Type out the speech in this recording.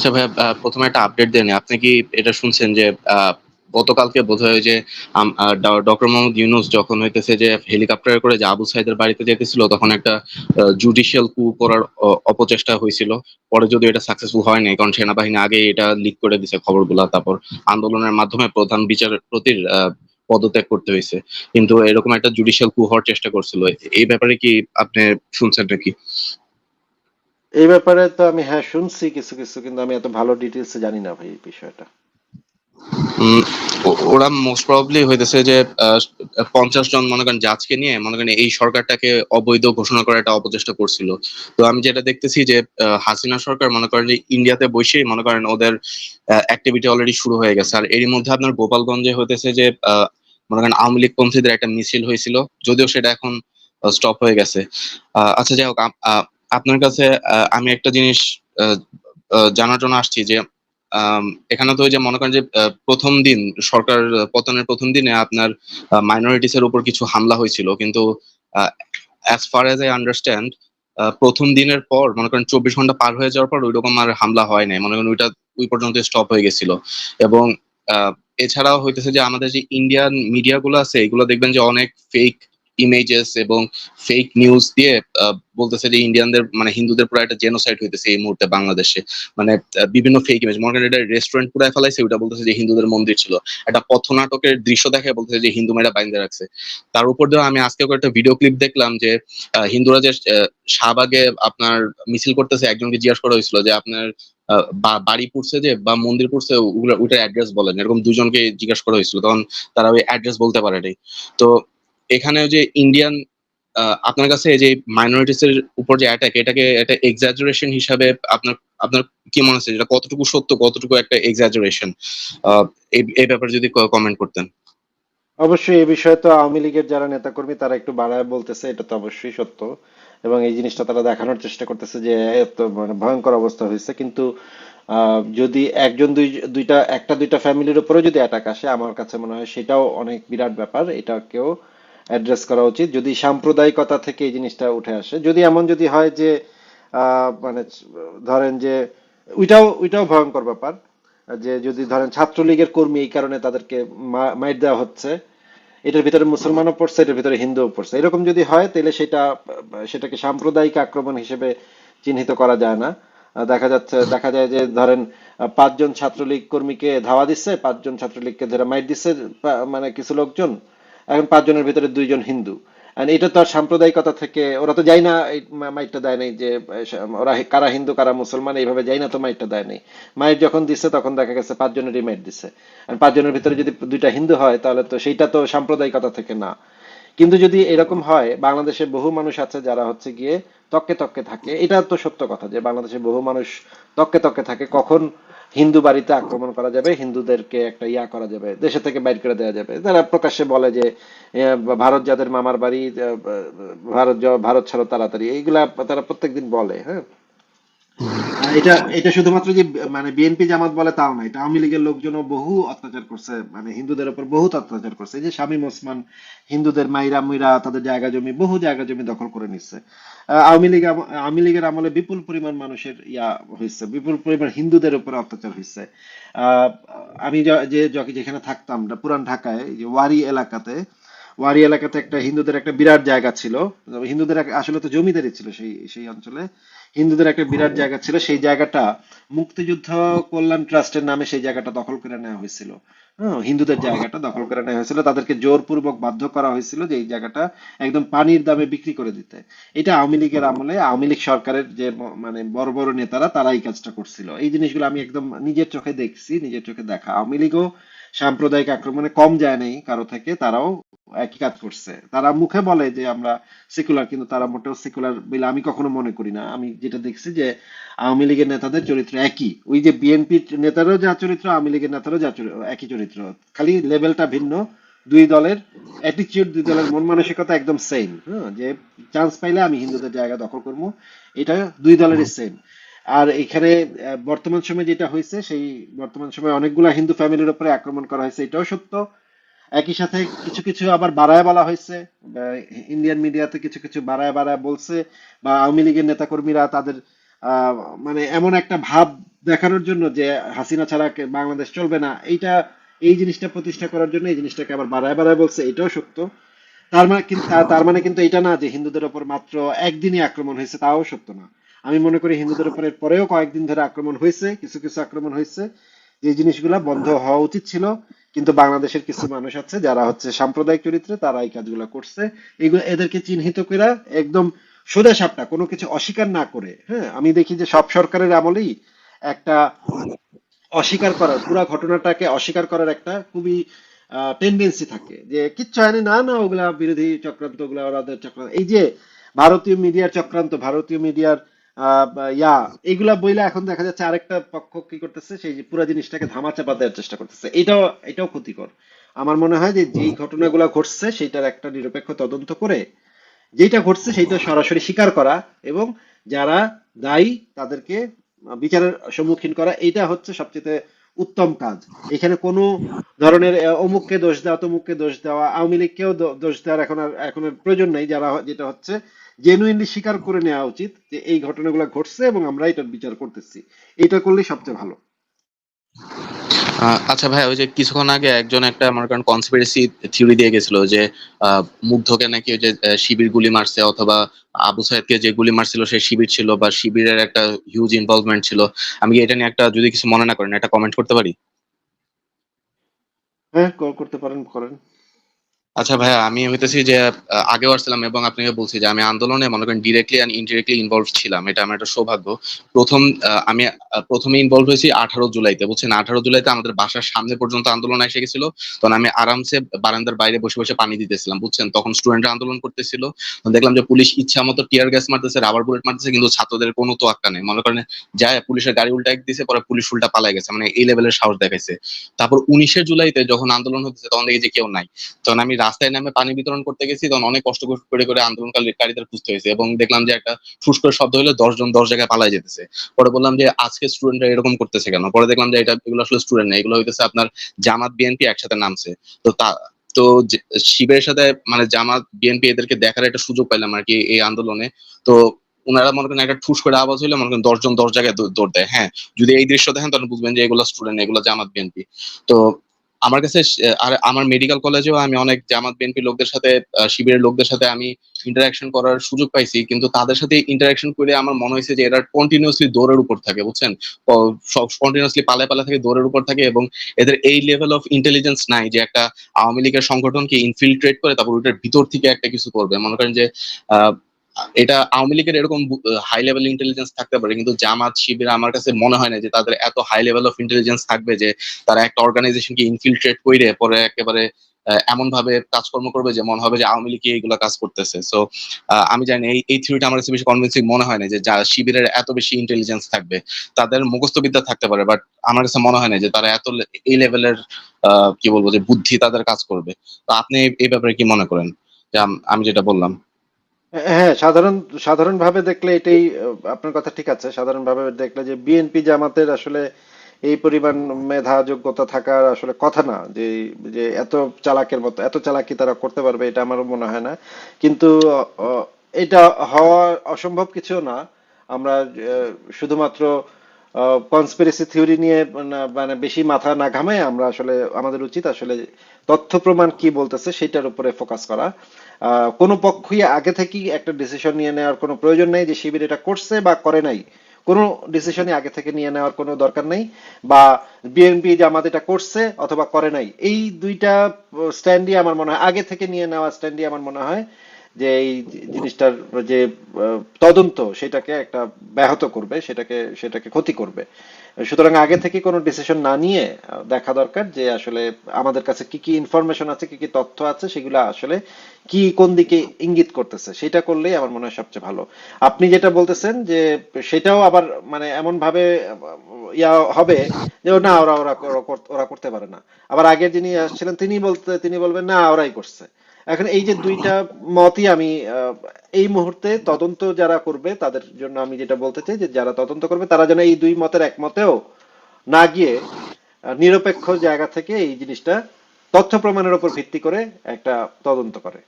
আচ্ছা ভাইয়া প্রথমে একটা আপডেট দেন। আপনি কি এটা শুনছেন যে গতকালকে বোধ হয় যে ডক্টর মোহাম্মদ ইউনুস যখন হইতেছে যে, হেলিকপ্টারে করে যে আবু সাইদের বাড়িতে যেতেছিল, তখন একটা জুডিশিয়াল কু করার অপচেষ্টা হয়েছিল। পরে যদি এটা সাকসেসফুল হয় নাই, কারণ সেনাবাহিনী আগে এটা লিক করে দিছে খবরগুলা, তারপর আন্দোলনের মাধ্যমে প্রধান বিচারপতির পদত্যাগ করতে হয়েছে। কিন্তু এরকম একটা জুডিশিয়াল কু হওয়ার চেষ্টা করছিল। এই ব্যাপারে কি আপনি শুনছেন নাকি? এই ব্যাপারে তো আমি হ্যাঁ শুনছি কিছু কিছু, কিন্তু আমি এত ভালো ডিটেলসে জানি না ভাই এই বিষয়টা। ওরা মোস্ট প্রবাবলি হইতেছে যে পঞ্চাশ জন মনে করেন জাজকে নিয়ে, মনে করেন এই সরকারটাকে অবৈধ ঘোষণা করার একটা অপচেষ্টা করছিল। তো আমি যেটা দেখতেছি যে হাসিনা সরকার মনে করেন যে ইন্ডিয়াতে বসেই মনে করেন ওদের অ্যাক্টিভিটি অলরেডি শুরু হয়ে গেছে। আর এরই মধ্যে আপনার গোপালগঞ্জে হইতেছে যে মনে করেন আওয়ামী লীগ পন্থীদের একটা মিছিল হয়েছিল, যদিও সেটা এখন স্টপ হয়ে গেছে। আচ্ছা যাই হোক আপনার কাছে আমি একটা জিনিস জানার জন্য আসছি যে এখানে তো ওই যে মনে করেন যে প্রথম দিন, সরকার পতনের প্রথম দিনে আপনার মাইনরিটিস এর উপর কিছু হামলা হয়েছিল। কিন্তু as far as I understand প্রথম দিনের পর, মনে করেন চব্বিশ ঘণ্টা পার হয়ে যাওয়ার পর ওই রকম আর হামলা হয় নাই। মনে করেন ওইটা ওই পর্যন্ত স্টপ হয়ে গেছিল। এবং এছাড়াও হইতেছে যে, আমাদের যে ইন্ডিয়ান মিডিয়া গুলো আছে, এগুলো দেখবেন যে অনেক ফেক ইমেজেস এবং ফেক নিউজ দিয়ে বলতেছে যে ইন্ডিয়ানদের মানে হিন্দুদের পুরো একটা জেনোসাইড হইতেছে এই মুহূর্তে বাংলাদেশে। মানে বিভিন্ন ফেক ইমেজ মনে করেন রেস্টুরেন্ট পুরাই ফেলাইছে ওটা বলতেছে যে হিন্দুদের মন্দির ছিল। একটা পথনাটকের দৃশ্য দেখে বলতেছে যে হিন্দু মেয়েরা বাইন্দে রাখছে। তার উপর দিয়ে আমি আজকে একটা ভিডিও ক্লিপ দেখলাম যে হিন্দুরা যে শাহবাগে আপনার মিছিল করতেছে, একজনকে জিজ্ঞাসা করা হয়েছিল যে আপনার বাড়ি পড়ছে যে বা মন্দির পড়ছে ওইটার অ্যাড্রেস বলেন। এরকম দুজনকে জিজ্ঞাসা করা হয়েছিল, তখন তারা ওই অ্যাড্রেস বলতে পারেনি। তো এখানে যে ইন্ডিয়ান আপনার কাছে যে মাইনরিটিস এর উপর যে অ্যাটাক এটাকে একটা এক্সাজারেশন হিসাবে আপনার আপনার কি মনে হচ্ছে? যেটা কতটুকু সত্য, কতটুকু একটা এক্সাজারেশন এই ব্যাপারে যদি কমেন্ট করতেন। অবশ্যই এই বিষয়ে তো আওয়ামী লীগের যারা নেতাকর্মী, তারা একটু বাড়ায় বলতেছে, এটা তো অবশ্যই সত্য। এবং এই জিনিসটা তারা দেখানোর চেষ্টা করতেছে যে এত মানে ভয়ঙ্কর অবস্থা হয়েছে। কিন্তু যদি একজন দুই, দুইটা, একটা, দুইটা ফ্যামিলির উপরে যদি অ্যাটাক আসে, আমার কাছে মনে হয় সেটাও অনেক বিরাট ব্যাপার। এটাকেও অ্যাড্রেস করা উচিত। যদি সাম্প্রদায়িকতা থেকে এই জিনিসটা উঠে আসে, যদি এমন যদি হয় যে মানে ধরেন যে, ওইটাও ওইটাও ভয়ঙ্কর ব্যাপার, যে যদি ধরেন ছাত্রলীগের কর্মী এই কারণে তাদেরকে মা- মাইর দেওয়া হচ্ছে, এটার ভিতরে মুসলমানও পড়ছে, এটার ভিতরে হিন্দুও পড়ছে। এরকম যদি হয়, তাহলে সেটা, সেটাকে সাম্প্রদায়িক আক্রমণ হিসেবে চিহ্নিত করা যায় না। দেখা যাচ্ছে, দেখা যায় যে, ধরেন পাঁচজন ছাত্রলীগ কর্মীকে ধাওয়া দিচ্ছে, পাঁচজন ছাত্রলীগকে ধরে মাইর দিচ্ছে মানে কিছু লোকজন। এখন পাঁচজনের ভিতরে দুইজন হিন্দু। এটা তো আর সাম্প্রদায়িকতা থেকে, ওরা তো যাই না, এই মা- মাইরটা দেয় নাই যে ওরা কারা হিন্দু, কারা মুসলমান, এইভাবে যাই না তো মাইরটা দেয় নাই। মাইর যখন দিচ্ছে তখন দেখা গেছে পাঁচজনেরই মাইর দিচ্ছে পাঁচজনের ভিতরে যদি দুইটা হিন্দু হয়, তাহলে তো সেইটা তো সাম্প্রদায়িকতা থেকে না। কিন্তু যদি এরকম হয়, বাংলাদেশে বহু মানুষ আছে যারা হচ্ছে গিয়ে তককে তককে থাকে। এটা তো সত্য কথা যে বাংলাদেশে বহু মানুষ তককে তককে থাকে। কখন হিন্দু বাড়িতে আক্রমণ করা যাবে, হিন্দুদেরকে একটা ইয়া করা যাবে, দেশে থেকে বাইর করে দেওয়া যাবে। তারা প্রকাশ্যে বলে যে ভারত যাদের মামার বাড়ি ভারত ভারত ছাড়ো তাড়াতাড়ি। এইগুলা তারা প্রত্যেকদিন বলে হ্যাঁ? এটা এটা শুধুমাত্র যে মানে বিএনপি জামাত বলে তাও না, এটা আওয়ামী লীগের লোকজনও বহু অত্যাচার করছে মানে হিন্দুদের উপর অত্যাচার করছে। যে শামীম ওসমান, হিন্দুদের মাইরা মুইরা, তাদের জায়গা জমি, বহু জায়গা জমি দখল করে নিচ্ছে। আওয়ামী লীগ আওয়ামী লীগের আমলে বিপুল পরিমাণ মানুষের ইয়া হয়েছে বিপুল পরিমাণ হিন্দুদের উপরে অত্যাচার হয়েছে আমি যে যেখানে থাকতাম পুরান ঢাকায় যে ওয়ারি এলাকাতে ওয়ারি এলাকাতে একটা হিন্দুদের একটা বিরাট জায়গা ছিল। হিন্দুদের আসলে তো জমিদারি ছিল সেই সেই অঞ্চলে। হিন্দুদের একটা বিরাট জায়গা ছিল, সেই জায়গাটা মুক্তিযুদ্ধ কল্যাণ ট্রাস্টের নামে সেই জায়গাটা দখল করে নেওয়া হয়েছিল। হ্যাঁ হিন্দুদের জায়গাটা দখল করে নেওয়া হয়েছিল। তাদেরকে জোরপূর্বক বাধ্য করা হয়েছিল যে এই জায়গাটা একদম পানির দামে বিক্রি করে দিতে। এটা আওয়ামী লীগের আমলে, আওয়ামী লীগ সরকারের যে মানে বড় বড় নেতারা তারা এই কাজটা করছিল। এই জিনিসগুলো আমি একদম নিজের চোখে দেখছি, নিজের চোখে দেখা। আওয়ামী লীগও সাম্প্রদায়িক আক্রমণে কম যায় নাই কারও থেকে, তারাও একই কাজ করছে। তারা মুখে বলে যে আমরা সেকুলার কিন্তু তারা মোটেও সেকুলার বলে আমি কখনো মনে করি না। আমি যেটা দেখছি যে আওয়ামী লীগের নেতাদের চরিত্র একই। ওই যে বিএনপি নেতারও যা চরিত্র, আওয়ামী লীগের নেতারও যা একই চরিত্র। খালি লেভেলটা ভিন্ন। দুই দলের অ্যাটিচিউড দুই দলের মন মানসিকতা একদম সেম হ্যাঁ? যে চান্স পাইলে আমি হিন্দুদের জায়গা দখল করব। এটা দুই দলেরই সেম আর এখানে বর্তমান সময়ে যেটা হয়েছে, সেই বর্তমান সময়ে অনেকগুলা হিন্দু ফ্যামিলির উপরে আক্রমণ করা হয়েছে, এটাও সত্য। একই সাথে কিছু কিছু আবার বাড়ায় বলা হয়েছে ইন্ডিয়ান মিডিয়াতে কিছু কিছু বাড়ায় বাড়ায় বলছে, বা আওয়ামী লীগের নেতাকর্মীরা তাদের মানে এমন একটা ভাব দেখানোর জন্য যে হাসিনা ছাড়া বাংলাদেশ চলবে না, এইটা, এই জিনিসটা প্রতিষ্ঠা করার জন্য এই জিনিসটাকে আবার বাড়ায় বাড়ায় বলছে, এটাও সত্য। তার মানে কিন্তু, তার মানে কিন্তু এটা না যে হিন্দুদের ওপর মাত্র একদিনই আক্রমণ হয়েছে, তাও সত্য না। আমি মনে করি হিন্দুদের উপরে পরেও কয়েকদিন ধরে আক্রমণ হয়েছে, কিছু কিছু আক্রমণ হয়েছে। যে জিনিসগুলা বন্ধ হওয়া উচিত ছিল, কিন্তু বাংলাদেশের কিছু মানুষ আছে যারা হচ্ছে সাম্প্রদায়িক চরিত্রে তারা এই কাজগুলো করছে। এগুলো এদেরকে চিহ্নিত করে একদম সোজা সাপটা, কোনো কিছু অস্বীকার না করে হ্যাঁ? আমি দেখি যে সব সরকারের আমলেই একটা অস্বীকার করার, পুরো ঘটনাটাকে অস্বীকার করার একটা খুবই টেন্ডেন্সি থাকে যে কিচ্ছু হয়নি না না ওগুলা বিরোধী চক্রান্ত, ওগুলা ওরাদের চক্রান্ত। এই যে ভারতীয় মিডিয়ার চক্রান্ত, ভারতীয় মিডিয়ার ইয়া এগুলা বইলে এখন দেখা যাচ্ছে আরেকটা পক্ষ কি করতেছে, সেই যে পুরো জিনিসটাকে ধামাচাপা দেওয়ার চেষ্টা করতেছে। এটাও এটাও ক্ষতিকর। আমার মনে হয় যে যেই ঘটনাগুলো ঘটছে সেটার একটা নিরপেক্ষ তদন্ত করে যেটা ঘটছে সেইটা সরাসরি স্বীকার করা এবং যারা দায়ী তাদেরকে বিচারের সম্মুখীন করা এটা হচ্ছে সবচেয়ে উত্তম কাজ। এখানে কোনো ধরনের অমুককে দোষ দেওয়া তমুককে দোষ দেওয়া, আওয়ামী লীগকেও দোষ দেওয়ার এখন আর, এখন প্রয়োজন নেই, যারা যেটা হচ্ছে জেনুইনলি স্বীকার করে নেওয়া উচিত যে এই ঘটনাগুলো ঘটছে এবং আমরা এটার বিচার করতেছি। এটা করলেই সবচেয়ে ভালো। আচ্ছা ভাই ওই যে কিছুক্ষণ আগে একজন একটা আমার কারণ কনস্পিরেসি থিওরি দিয়ে গেছিল যে আহ, মুগ্ধকে নাকি ওই যে শিবির গুলি মারছে অথবা আবু সাইদকে যে গুলি মারছিল সে শিবির ছিল বা শিবিরের একটা হিউজ ইনভলভমেন্ট ছিল। আমি এটা নিয়ে একটা যদি কিছু মনে না করেন একটা কমেন্ট করতে পারি? হ্যাঁ কল করতে পারেন করেন। আচ্ছা ভাইয়া, আমি হইতেছি যে আগেও আসছিলাম এবং আপনাকে বলছি যে, আমি আন্দোলনে মনে করেন ডিরেক্টলি অ্যান্ড ইনডিরেক্টলি ইনভলভ ছিলাম। এটা আমার একটা সৌভাগ্য। প্রথম আমি প্রথমে ইনভলভ হয়েছি আঠারো জুলাইতে, বুঝছেন? আঠারো জুলাইতে আমাদের বাসার সামনে পর্যন্ত আন্দোলন এসে গেছিল। তখন আমি আরামসে বারান্দার বাইরে বসে বসে পানি দিতেছিলাম, বুঝছেন? তখন স্টুডেন্টরা আন্দোলন করতেছিল। দেখলাম যে, পুলিশ ইচ্ছা মতো টিয়ার গ্যাস মারতেছে রাবার বুলেট মারতেছে, কিন্তু ছাত্রদের কোনো তো আক্কা নেই। মনে করেন, যায়, পুলিশের গাড়ি উল্টা এক দিছে, পরে পুলিশ উল্টা পালাই গেছে। মানে এই লেভেলের সাহস দেখাইছে। তারপর উনিশে জুলাইতে যখন আন্দোলন হতেছে তখন দেখি যে কেউ নাই। তখন আমি রাস্তায় নামে পানি বিতরণ করতে গেছি, তখন অনেক কষ্ট করে করে আন্দোলনকারীদের খুঁজতে হয়েছে এবং দেখলাম যে একটা ফুস করে শব্দ হলে দশ জন দশ জায়গায় পালাই যেতেছে। পরে বললাম যে আজকে স্টুডেন্টরা এরকম করতেছে কেন? পরে দেখলাম যে এটা, এগুলো আসলে স্টুডেন্ট না, এগুলো হইতেছে আপনার জামাত বিএনপি একসাথে নামছে। তো তা, তো শিবের সাথে মানে জামাত বিএনপি এদেরকে দেখার একটা সুযোগ পাইলাম আর কি এই আন্দোলনে। তো ওনারা মনে করেন একটা ঠুস করে আওয়াজ হইলে মনে করেন দশজন, দশ জায়গায় দৌড় দেয়। হ্যাঁ যদি এই দৃশ্য দেখেন তাহলে বুঝবেন যে এগুলো স্টুডেন্ট এগুলো জামাত বিএনপি তো আমার কাছে আর আমার মেডিকেল কলেজেও আমি অনেক জামাত বিএনপি লোকদের সাথে শিবিরের লোকদের সাথে আমি ইন্টারাকশন করার সুযোগ পাইছি। কিন্তু তাদের সাথে ইন্টারাকশন করে আমার মনে হয়েছে যে এরা কন্টিনিউয়াসলি দৌড়ের উপর থাকে বুঝছেন? ক- সব কন্টিনিউয়াসলি পালায় পালা থেকে দৌড়ের উপর থাকে এবং এদের এই লেভেল অফ ইন্টেলিজেন্স নাই যে একটা আওয়ামী লীগের সংগঠনকে ইনফিল্ট্রেট করে তারপর ওটার ভিতর থেকে একটা কিছু করবে। মনে করেন যে আহ, এটা আওয়ামী লীগের এরকম হাই লেভেল ইন্টেলিজেন্স থাকতে পারে, কিন্তু জামাত, শিবির আমার কাছে মনে হয় না যে তাদের এত হাই লেভেল অফ ইন্টেলিজেন্স থাকবে যে তারা একটা অর্গানাইজেশনকে ইনফিল্ট্রেট করে পরে একেবারে এমন ভাবে কাজকর্ম করবে যে মনে হবে যে আওয়ামী লীগ এইগুলা কাজ করতেছে। সো আমি জানি এই এই থিওরিটা আমার কাছে বেশি কনভিন্সিং মনে হয় না যে যা শিবিরের এত বেশি ইন্টেলিজেন্স থাকবে, তাদের মুখস্থবিদ্যা থাকতে পারে বাট আমার কাছে মনে হয় না যে তারা এত এই লেভেলের কি বলব যে বুদ্ধি তাদের কাজ করবে। তো আপনি এই- ব্যাপারে কি মনে করেন? যে আমি যেটা বললাম। হ্যাঁ সাধারণ, সাধারণভাবে দেখলে এটাই, আপনার কথা ঠিক আছে। সাধারণভাবে দেখলে যে বিএনপি জামাতের আসলে এই পরিমাণ মেধা যোগ্যতা থাকার আসলে কথা না, যে যে এত চালাকের মতো, এত চালাকি তারা করতে পারবে এটা আমারও মনে হয় না। কিন্তু এটা হওয়া অসম্ভব কিছু না। আমরা শুধুমাত্র কনস্পিরেসি থিওরি নিয়ে মানে বেশি মাথা না ঘামায় আমরা আসলে, আমাদের উচিত আসলে তথ্য প্রমাণ কি বলতেছে সেটার উপরে ফোকাস করা। কোনো পক্ষই আগে থেকেই একটা ডিসিশন নিয়ে নেওয়ার কোনো প্রয়োজন নেই যে শিবির এটা করছে বা করে নাই। কোনো ডিসিশনই আগে থেকে নিয়ে নেওয়ার কোনো দরকার নেই বা বিএনপি জামাত এটা করছে অথবা করে নাই। এই দুইটা স্ট্যান্ডই আমার মনে হয়, আগে থেকে নিয়ে নেওয়া স্ট্যান্ডই আমার মনে হয় যে এই জিনিসটার যে তদন্ত সেটাকে একটা ব্যাহত করবে, সেটাকে সেটাকে ক্ষতি করবে। সুতরাং আগে থেকে কোনো ডিসিশন না নিয়ে দেখা দরকার যে আসলে আমাদের কাছে কি কি ইনফরমেশন আছে, কি কি তথ্য আছে, সেগুলো আসলে কি কোন দিকে ইঙ্গিত করতেছে, সেটা করলেই আমার মনে হয় সবচেয়ে ভালো। আপনি যেটা বলতেছেন যে সেটাও আবার মানে এমন ভাবে ইয়া হবে যে না, ওরা ওরা ওরা করতে পারে না। আবার আগের যিনি আসছিলেন তিনি বলতে, তিনি বলবেন, না, ওরাই করছে। এখন এই যে দুইটা মতই আমি এই মুহূর্তে তদন্ত যারা করবে, তাদের জন্য আমি যেটা বলতে চাই যে যারা তদন্ত করবে, তারা যেন এই দুই মতের একমতেও না গিয়ে নিরপেক্ষ জায়গা থেকে এই জিনিসটা তথ্য প্রমাণের উপর ভিত্তি করে একটা তদন্ত করে।